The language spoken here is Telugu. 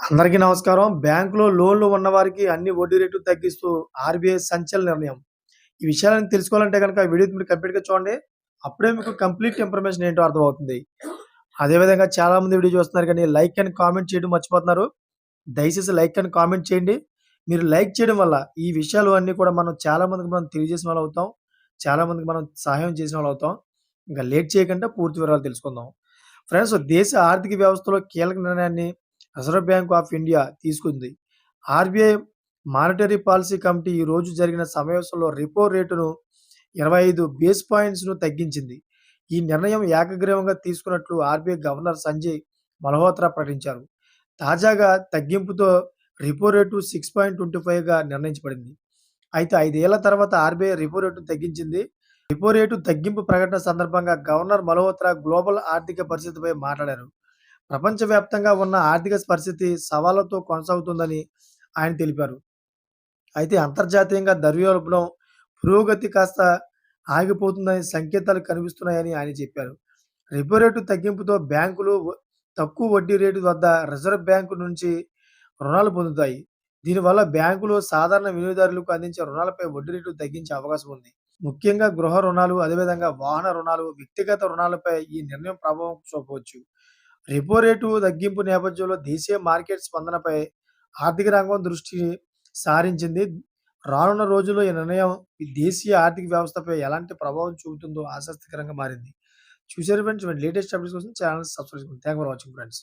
అందరికీ నమస్కారం. బ్యాంకులో లోన్‌లు ఉన్నవారికి అన్ని వడ్డీ రేట్లు తగ్గిస్తూ ఆర్‌బీఐ సంచలన నిర్ణయం. ఈ విషయాలను తెలుసుకోవాలంటే కనుక వీడియో మీరు కంప్లీట్‌గా చూడండి. అప్పుడే మీకు కంప్లీట్ ఇన్ఫర్మేషన్ ఏంటో అర్థమవుతుంది. అదేవిధంగా చాలామంది వీడియో చూస్తున్నారు కానీ లైక్ అండ్ కామెంట్ చేయడం మర్చిపోతున్నారు. దయచేసి లైక్ అండ్ కామెంట్ చేయండి. మీరు లైక్ చేయడం వల్ల ఈ విషయాలు అన్నీ కూడా మనం చాలా మందికి మనం తెలియజేసిన వాళ్ళు అవుతాం. చాలా మందికి మనం సహాయం చేసిన వాళ్ళు అవుతాం. ఇంకా లేట్ చేయకుండా పూర్తి వివరాలు తెలుసుకుందాం. ఫ్రెండ్స్ దేశ ఆర్థిక వ్యవస్థలో కీలక నిర్ణయాన్ని రిజర్వ్ బ్యాంక్ ఆఫ్ ఇండియా తీసుకుంది. ఆర్‌బీఐ మానిటరీ పాలసీ కమిటీ ఈ రోజు జరిగిన సమావేశంలో రిపో రేటును 25 బేస్ పాయింట్స్‌ను తగ్గించింది. ఈ నిర్ణయం ఏకగ్రీవంగా తీసుకున్నట్లు ఆర్‌బీఐ గవర్నర్ సంజయ్ మల్హోత్రా ప్రకటించారు. తాజాగా తగ్గింపుతో రిపో రేటు 6.25గా నిర్ణయించబడింది. అయితే ఐదేళ్ళ తర్వాత ఆర్‌బీఐ రిపో రేటును తగ్గించింది. రిపో రేటు తగ్గింపు ప్రకటన సందర్భంగా గవర్నర్ మల్హోత్రా గ్లోబల్ ఆర్థిక పరిస్థితిపై మాట్లాడారు. ప్రపంచవ్యాప్తంగా ఉన్న ఆర్థిక పరిస్థితి సవాళ్ళతో కొనసాగుతుందని ఆయన తెలిపారు. అయితే అంతర్జాతీయంగా ద్రవ్యోల్బణం పురోగతి కాస్త ఆగిపోతుందని సంకేతాలు కనిపిస్తున్నాయని ఆయన చెప్పారు. రెపో రేటు తగ్గింపుతో బ్యాంకులు తక్కువ వడ్డీ రేటు వద్ద రిజర్వ్ బ్యాంకు నుంచి రుణాలు పొందుతాయి. దీనివల్ల బ్యాంకులు సాధారణ వినియోగదారులకు అందించే రుణాలపై వడ్డీ రేటు తగ్గించే అవకాశం ఉంది. ముఖ్యంగా గృహ రుణాలు, అదేవిధంగా వాహన రుణాలు, వ్యక్తిగత రుణాలపై ఈ నిర్ణయం ప్రభావం చూపవచ్చు. రెపో రేటు తగ్గింపు నేపథ్యంలో దేశీయ మార్కెట్ స్పందనపై ఆర్థిక రంగం దృష్టి సారించింది. రానున్న రోజుల్లో ఈ నిర్ణయం దేశీయ ఆర్థిక వ్యవస్థపై ఎలాంటి ప్రభావం చూపుతుందో ఆసక్తికరంగా మారింది. చూశారు ఫ్రెండ్స్. లేటెస్ట్ అప్డేట్స్ కోసం ఛానల్ సబ్స్క్రైబ్ చేసుకోండి. For watching friends.